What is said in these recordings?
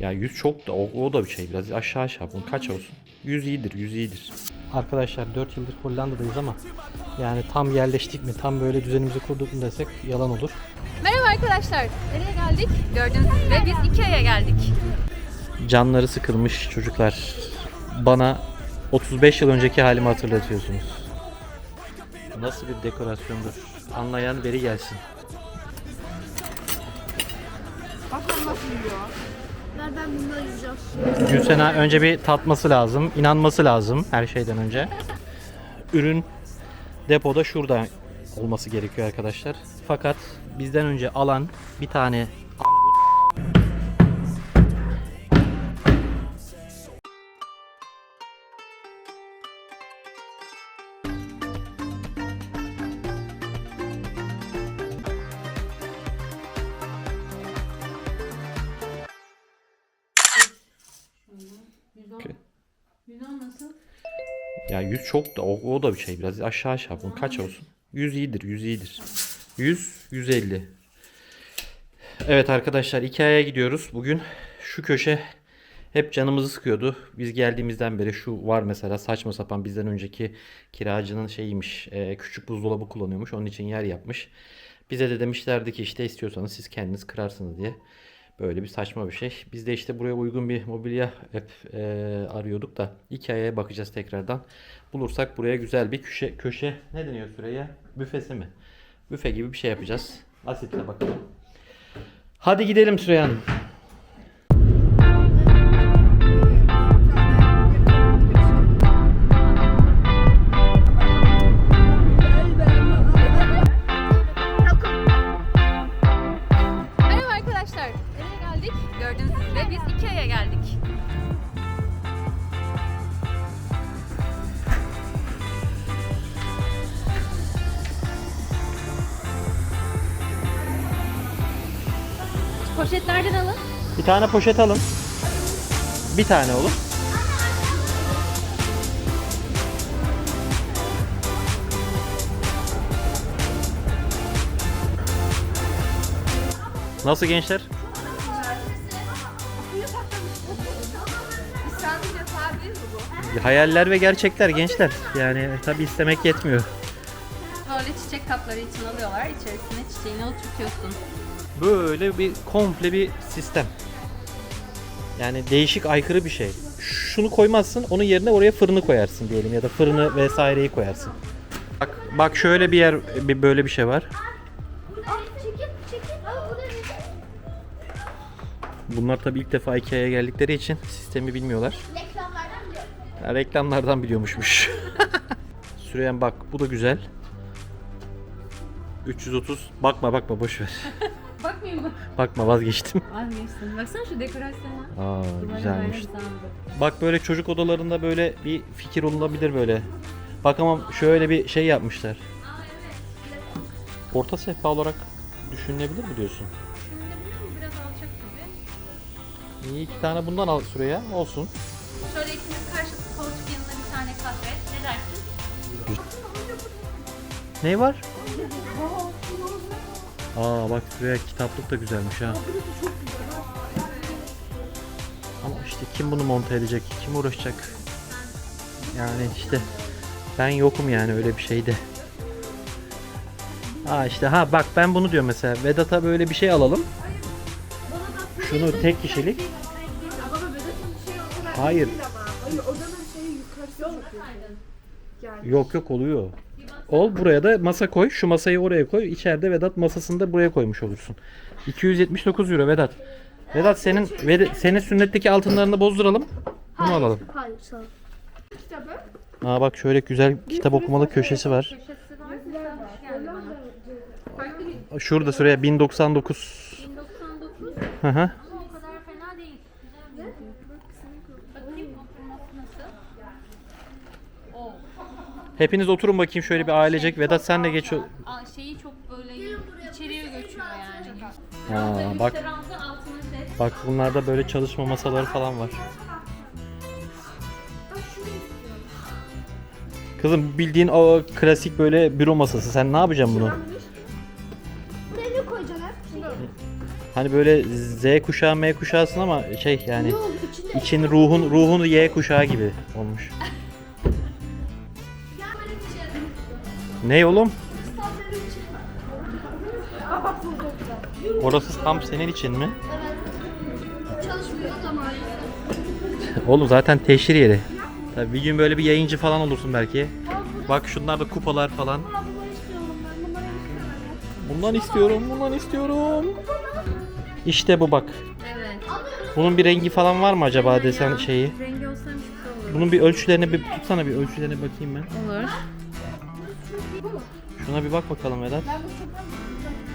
Ya 100 çok da o, o da bir şey biraz aşağı aşağı bunun kaç olsun? 100 iyidir 100 iyidir. Arkadaşlar 4 yıldır Hollanda'dayız ama yani tam yerleştik mi tam böyle düzenimizi kurduk mu desek yalan olur. Merhaba arkadaşlar. Nereye geldik? Gördüğünüz üzere biz Ikea'ya geldik. Canları sıkılmış çocuklar. Bana 35 yıl önceki halimi hatırlatıyorsunuz. Nasıl bir dekorasyondur? Anlayan beri gelsin. Nereden bundan yiyeceğiz? Gülsena önce bir tatması lazım, inanması lazım her şeyden önce. Ürün depoda şurada olması gerekiyor arkadaşlar. Fakat bizden önce alan bir tane Ya 100 çok da o, o da bir şey biraz aşağı aşağı bunun kaç olsun? 100 iyidir 100 iyidir. 100 150. Evet arkadaşlar Ikea'ya gidiyoruz. Bugün şu köşe hep canımızı sıkıyordu. Biz geldiğimizden beri şu var mesela saçma sapan bizden önceki kiracının şeyiymiş. e, küçük buzdolabı kullanıyormuş. Onun için yer yapmış. Bize de demişlerdi ki işte istiyorsanız siz kendiniz kırarsınız diye. Böyle bir saçma bir şey. Biz de işte buraya uygun bir mobilya hep e, arıyorduk da Ikea'ya bakacağız tekrardan. Bulursak buraya güzel bir köşe, köşe ne deniyor süreye? Büfesi mi? Büfe gibi bir şey yapacağız. Asitle bakalım. Hadi gidelim Süreyya Hanım. Tane poşet alın. Bir tane olur. Nasıl gençler? Hayaller ve gerçekler gençler. Yani tabi istemek yetmiyor. Böyle çiçek kapları için alıyorlar. İçerisine çiçeğini oturtuyorsun. Böyle bir komple bir sistem. Yani değişik aykırı bir şey. Şunu koymazsın, onun yerine oraya fırını koyarsın diyelim ya da fırını vesaireyi koyarsın. Bak bak şöyle bir yer bir böyle bir şey var. Bunlar tabii ilk defa Ikea'ya geldikleri için sistemi bilmiyorlar. Reklamlardan biliyorum. Ya, reklamlardan biliyormuşmuş. Süreyen bak bu da güzel. 330 bakma bakma boş ver. Bakmayayım mı? Bakma vazgeçtim. Vazgeçtim. Baksana şu dekorasyona. Aa Duvarı güzelmiş. böyle. Bak böyle çocuk odalarında böyle bir fikir olunabilir böyle. Bak ama şöyle bir şey yapmışlar. Orta sehpa olarak düşünülebilir mi diyorsun? Biraz alçak gibi. İyi iki tane bundan al sıraya olsun. Şöyle ikimiz karşılıklı koltuk yanına bir tane kahve. Ne dersin? Ne var? Aa bak şuraya kitaplık da güzelmiş ha. Ama işte kim bunu monte edecek? Kim uğraşacak? Yani işte ben yokum yani öyle bir şeyde. Ha işte ha bak ben bunu diyorum mesela Vedat'a böyle bir şey alalım. Şunu tek kişilik. Hayır. İyi. Yok yok oluyor. Ol buraya da masa koy. Şu masayı oraya koy. İçeride Vedat masasını da buraya koymuş olursun. 279 euro Vedat. Vedat senin ve senin sünnetteki altınlarını bozduralım. Bunu alalım. Hayır sağ ol. Kitabı. Aa bak şöyle güzel kitap okumalı köşesi var. Şurada sıraya 1099. 1099 Hı hı. ama o kadar fena değil. Güzel bir Bakayım oturması nasıl? Oo. Hepiniz oturun bakayım şöyle bir ailecek. Vedat sen de geç. Aa, şeyi çok böyle içeriye göçüyor yani. Ha, bak altına set. bak bunlarda böyle çalışma masaları falan var. Kızım bildiğin o klasik böyle büro masası. Sen ne yapacaksın bunu? Buraya ne koydun? Hani böyle Z kuşağı M kuşağısın ama şey yani için ruhun ruhun Y kuşağı gibi olmuş. Ne oğlum? Orası tam senin için mi? Çalışmıyor da maalesef. Oğlum zaten teşhir yeri. Tabii bir gün böyle bir yayıncı falan olursun belki. Bak şunlar da kupalar falan. Bundan istiyorum, bundan istiyorum. İşte bu bak. Evet. Bunun bir rengi falan var mı acaba desen şeyi? Rengi olsaymış. Bunun bir ölçülerine bir tutsana bir ölçülerine bakayım ben. Olur. Şuna bir bak bakalım Vedat.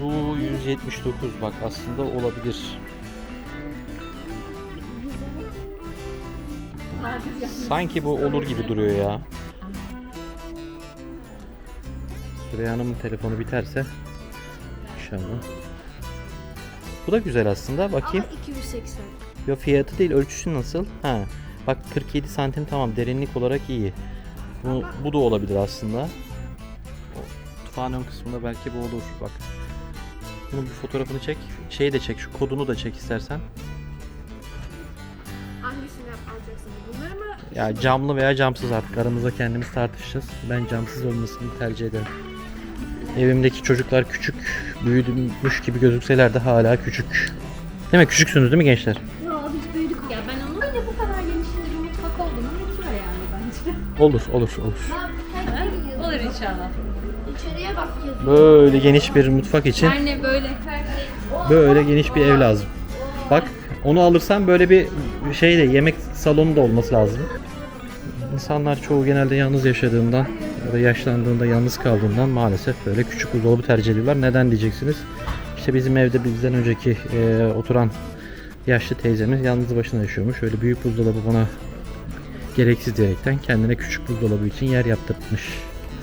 Bu 179 bak aslında olabilir. Sanki bu olur gibi duruyor ya. Süreyya Hanım'ın telefonu biterse inşallah. Bu da güzel aslında. Bakayım. 280. Yo fiyatı değil ölçüsü nasıl? Ha. Bak 47 santim tamam derinlik olarak iyi. Bu, bu da olabilir aslında. Tufağın ön kısmında belki bu olur. Bak. Bunun bir fotoğrafını çek. Şeyi de çek. Şu kodunu da çek istersen. Hangisini yap alacaksın? Bunları mı? Ya camlı veya camsız artık aramızda kendimiz tartışacağız. Ben camsız olmasını tercih ederim. Evimdeki çocuklar küçük, büyüdümüş gibi gözükseler de hala küçük. Değil mi? Küçüksünüz değil mi gençler? Ya biz büyüdük ya. Ben öyle bu kadar genişinde bir mutfak olduğunu yetiyor yani bence. Olur, olur, olur. Olur inşallah. Böyle geniş bir mutfak için böyle böyle geniş bir ev lazım. Bak onu alırsan böyle bir şey de yemek salonu da olması lazım. İnsanlar çoğu genelde yalnız yaşadığından ya da yaşlandığında yalnız kaldığından maalesef böyle küçük buzdolabı tercih ediyorlar. Neden diyeceksiniz? İşte bizim evde bizden önceki e, oturan yaşlı teyzemiz yalnız başına yaşıyormuş. Öyle büyük buzdolabı bana gereksiz diyerekten kendine küçük buzdolabı için yer yaptırmış.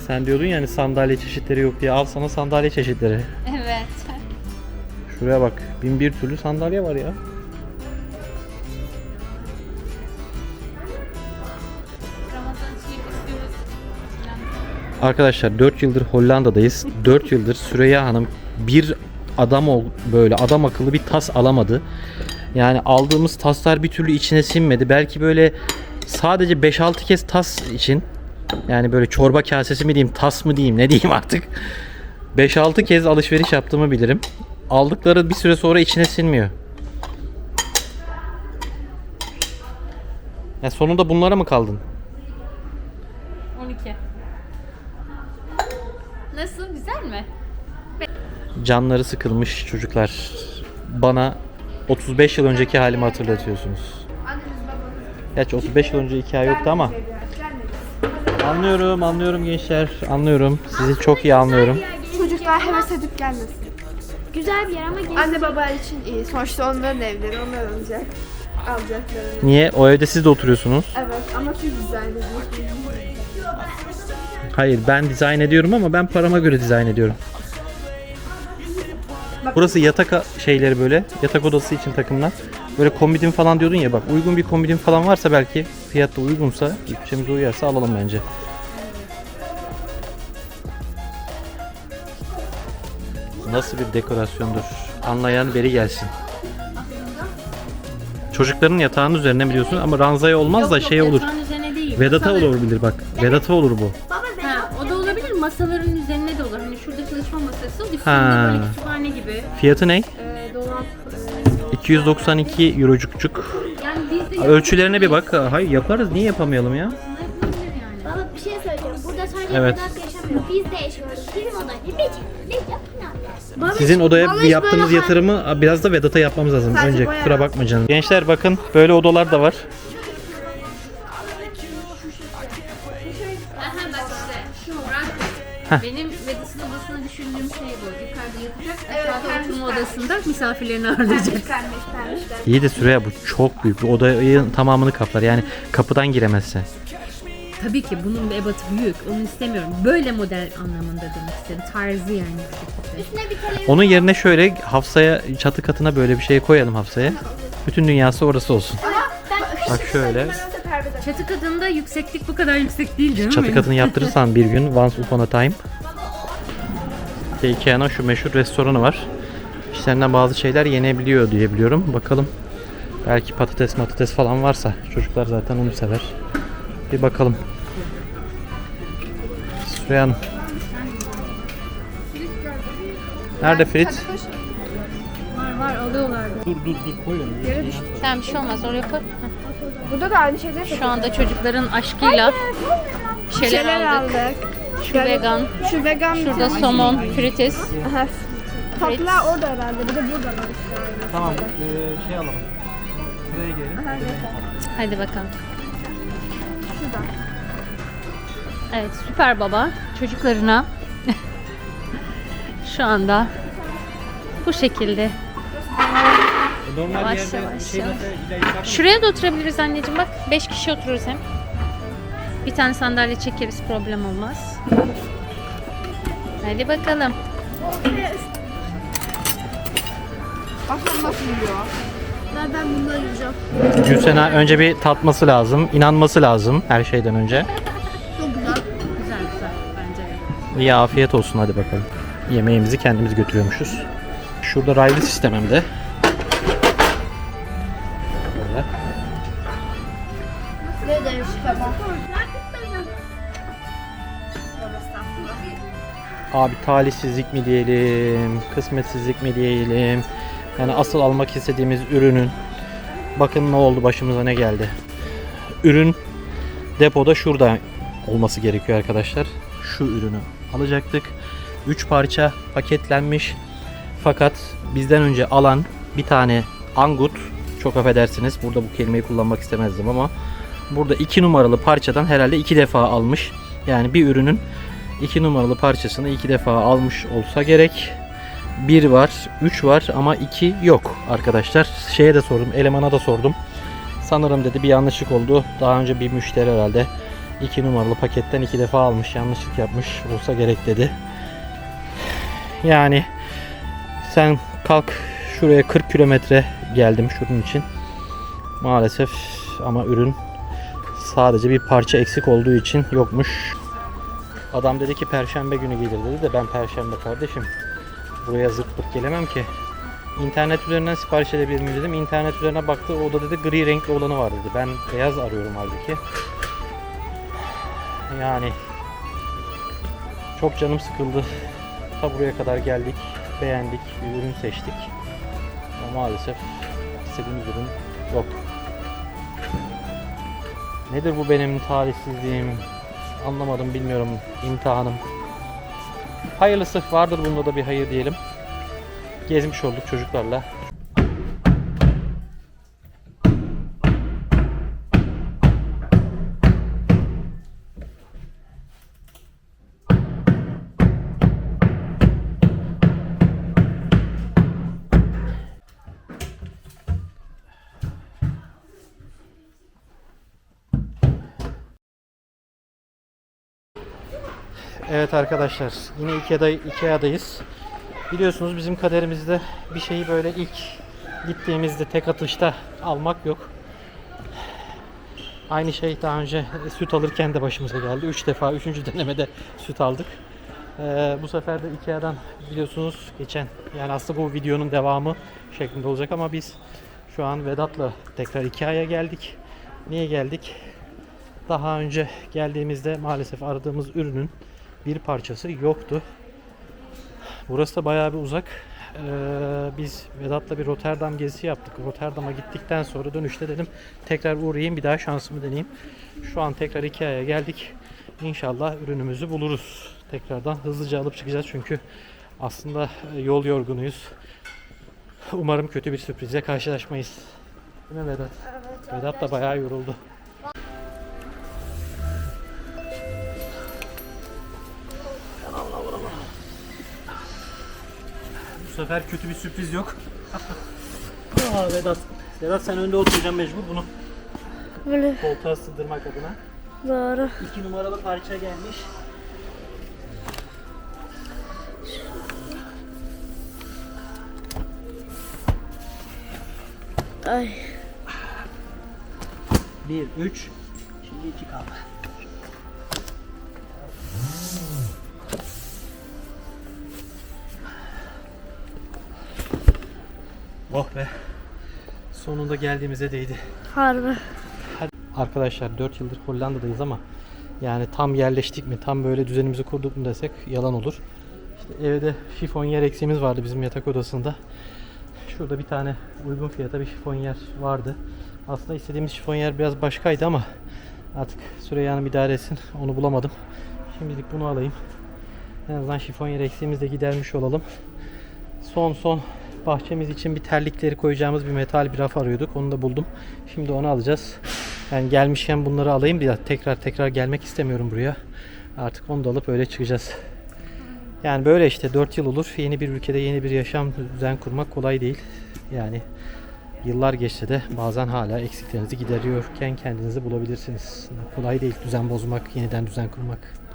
Sen diyordun yani sandalye çeşitleri yok diye al sana sandalye çeşitleri. Evet. Şuraya bak. Bin bir türlü sandalye var ya. Ramazan çiğ istiyoruz. Arkadaşlar 4 yıldır Hollanda'dayız. 4 yıldır Süreyya Hanım bir adam ol böyle adam akıllı bir tas alamadı. Yani aldığımız taslar bir türlü içine sinmedi. Belki böyle sadece 5-6 kez tas için yani böyle çorba kasesi mi diyeyim, tas mı diyeyim, ne diyeyim artık. 5-6 kez alışveriş yaptığımı bilirim. Aldıkları bir süre sonra içine sinmiyor. Ya sonunda bunlara mı kaldın? 12. Nasıl? Güzel mi? Canları sıkılmış çocuklar. Bana 35 yıl önceki halimi hatırlatıyorsunuz. Gerçi 35 yıl önce hikaye yoktu ama. Anlıyorum, anlıyorum gençler. Anlıyorum. Sizi çok iyi anlıyorum. Çocuklar heves edip gelmesin. Güzel bir yer ama genç. Anne baba için iyi. Sonuçta onların evleri onlar alacak. Alacakları. Niye? O evde siz de oturuyorsunuz. Evet ama siz dizayn ediyorsunuz. Hayır, ben dizayn ediyorum ama ben parama göre dizayn ediyorum. Burası yatak şeyleri böyle. Yatak odası için takımlar. Böyle kombidin falan diyordun ya bak uygun bir kombidin falan varsa belki fiyatta uygunsa, bütçemize uyarsa alalım bence. Nasıl bir dekorasyondur? Anlayan beri gelsin. Çocukların yatağının üzerine biliyorsun ama ranzaya olmaz da şey olur. yatağın üzerine değil. Vedata masaların- olabilir bak. Vedata olur bu. Ha, o da olabilir. Masaların üzerine de olur. Hani şurada çalışma masası, üstünde Ha. böyle kütüphane gibi. Fiyatı ne? E, dolap. 292 eurocukcuk. E, yani biz de Ölçülerine bir bak. Hayır yaparız. Niye yapamayalım ya? Baba bir şey söyleyeceğim. Burada sadece Evet. Yaşamıyor. Biz de yaşıyoruz. Bizim oda ne biçim? Ne yapın Sizin odaya bir yaptığımız yatırımı biraz da Vedat'a yapmamız lazım. Sadece Önce boya. kusura bakma canım. Gençler bakın böyle odalar da var. Aha bak işte. Murat, Benim Vedat'ın odasını düşündüğüm şey bu. Yukarıda yatacak, aşağıda oturma odasında misafirlerini ağırlayacak. Pembiş pembiş pembiş. İyi de Süreyya bu çok büyük. Bu odanın tamamını kaplar. Yani kapıdan giremezsin. Tabii ki bunun bir ebatı büyük. Onu istemiyorum. Böyle model anlamında demek istedim. Tarzı yani. Üstüne bir televizyon. Onun yerine şöyle Hafsa'ya çatı katına böyle bir şey koyalım Hafsa'ya. Bütün dünyası orası olsun. Bak şöyle. Çatı katında yükseklik bu kadar yüksek değil değil mi? Çatı katını yaptırırsan bir gün Once Upon a Time. İşte Ikea'nın şu meşhur restoranı var. İçlerinden bazı şeyler yenebiliyor diye biliyorum. Bakalım. Belki patates matates falan varsa. Çocuklar zaten onu sever. Bir bakalım. Süreyya Hanım. Nerede Fritz? Var var alıyorlardı. Dur dur dur koy onu. Tamam bir şey olmaz oraya koy. Burada da aynı şeyler Şu anda çocukların aşkıyla bir şeyler, şeyler aldık. aldık. Şu vegan, Şu vegan bir şurada tane- somon, frites. Aha. Tatlılar orada herhalde. Bir de burada var işte. aynı. Tamam ee, şey alalım. Buraya gelin. Hadi bakalım. Evet süper baba çocuklarına şu anda bu şekilde. Normal Yavaş yerde yavaş şey yavaş. mesela Şuraya da oturabiliriz anneciğim bak 5 kişi otururuz hem. Bir tane sandalye çekeriz problem olmaz. Hadi bakalım. Akşam nasıl yiyor? Nereden bunları yiyeceğim? Gülsena önce bir tatması lazım, inanması lazım her şeyden önce. Güzel güzel bence. İyi afiyet olsun hadi bakalım. Yemeğimizi kendimiz götürüyormuşuz. Şurada raylı sistem Abi talihsizlik mi diyelim, kısmetsizlik mi diyelim. Yani asıl almak istediğimiz ürünün bakın ne oldu başımıza ne geldi. Ürün depoda şurada olması gerekiyor arkadaşlar. Şu ürünü alacaktık. 3 parça paketlenmiş. Fakat bizden önce alan bir tane angut çok affedersiniz burada bu kelimeyi kullanmak istemezdim ama burada 2 numaralı parçadan herhalde 2 defa almış. Yani bir ürünün 2 numaralı parçasını 2 defa almış olsa gerek. 1 var, 3 var ama 2 yok arkadaşlar. Şeye de sordum, elemana da sordum. Sanırım dedi bir yanlışlık oldu. Daha önce bir müşteri herhalde 2 numaralı paketten 2 defa almış, yanlışlık yapmış olsa gerek dedi. Yani sen kalk şuraya 40 kilometre geldim şunun için. Maalesef ama ürün sadece bir parça eksik olduğu için yokmuş. Adam dedi ki perşembe günü gelir dedi de ben perşembe kardeşim buraya zırt gelemem ki. İnternet üzerinden sipariş edebilir miyim dedim. İnternet üzerine baktı o da dedi gri renkli olanı var dedi. Ben beyaz arıyorum halbuki. Yani çok canım sıkıldı. Ta buraya kadar geldik. Beğendik. Bir ürün seçtik. Ama maalesef istediğimiz ürün yok. Nedir bu benim talihsizliğim? Anlamadım bilmiyorum imtihanım. Hayırlısı vardır bunda da bir hayır diyelim. Gezmiş olduk çocuklarla. Evet arkadaşlar yine Ikea'da, Ikea'dayız. Biliyorsunuz bizim kaderimizde bir şeyi böyle ilk gittiğimizde tek atışta almak yok. Aynı şey daha önce süt alırken de başımıza geldi. 3 defa 3. denemede süt aldık. Ee, bu sefer de Ikea'dan biliyorsunuz geçen yani aslında bu videonun devamı şeklinde olacak ama biz şu an Vedat'la tekrar Ikea'ya geldik. Niye geldik? Daha önce geldiğimizde maalesef aradığımız ürünün bir parçası yoktu. Burası da bayağı bir uzak. Ee, biz Vedat'la bir Rotterdam gezisi yaptık. Rotterdam'a gittikten sonra dönüşte dedim tekrar uğrayayım bir daha şansımı deneyeyim. Şu an tekrar Ikea'ya geldik. İnşallah ürünümüzü buluruz. Tekrardan hızlıca alıp çıkacağız çünkü aslında e, yol yorgunuyuz. Umarım kötü bir sürprize karşılaşmayız. Değil mi Vedat? Vedat da bayağı yoruldu. Sefer kötü bir sürpriz yok. Aa Vedat. Vedat sen önde oturacaksın mecbur bunu Böyle koltuğa sığdırmak adına. doğru. İki numaralı parça gelmiş. Ay. Bir, üç. Şimdi iki kaldı. Oh be. Sonunda geldiğimize değdi. Harbi. Arkadaşlar 4 yıldır Hollanda'dayız ama yani tam yerleştik mi, tam böyle düzenimizi kurduk mu desek yalan olur. İşte evde şifon yer eksiğimiz vardı bizim yatak odasında. Şurada bir tane uygun fiyata bir şifon yer vardı. Aslında istediğimiz şifon yer biraz başkaydı ama artık Süreyyan'ın idare etsin. Onu bulamadım. Şimdilik bunu alayım. En azından şifon yer eksiğimizi de gidermiş olalım. Son son bahçemiz için bir terlikleri koyacağımız bir metal bir raf arıyorduk. Onu da buldum. Şimdi onu alacağız. Yani gelmişken bunları alayım diye tekrar tekrar gelmek istemiyorum buraya. Artık onu da alıp öyle çıkacağız. Yani böyle işte 4 yıl olur. Yeni bir ülkede yeni bir yaşam düzen kurmak kolay değil. Yani yıllar geçse de bazen hala eksiklerinizi gideriyorken kendinizi bulabilirsiniz. Kolay değil düzen bozmak, yeniden düzen kurmak.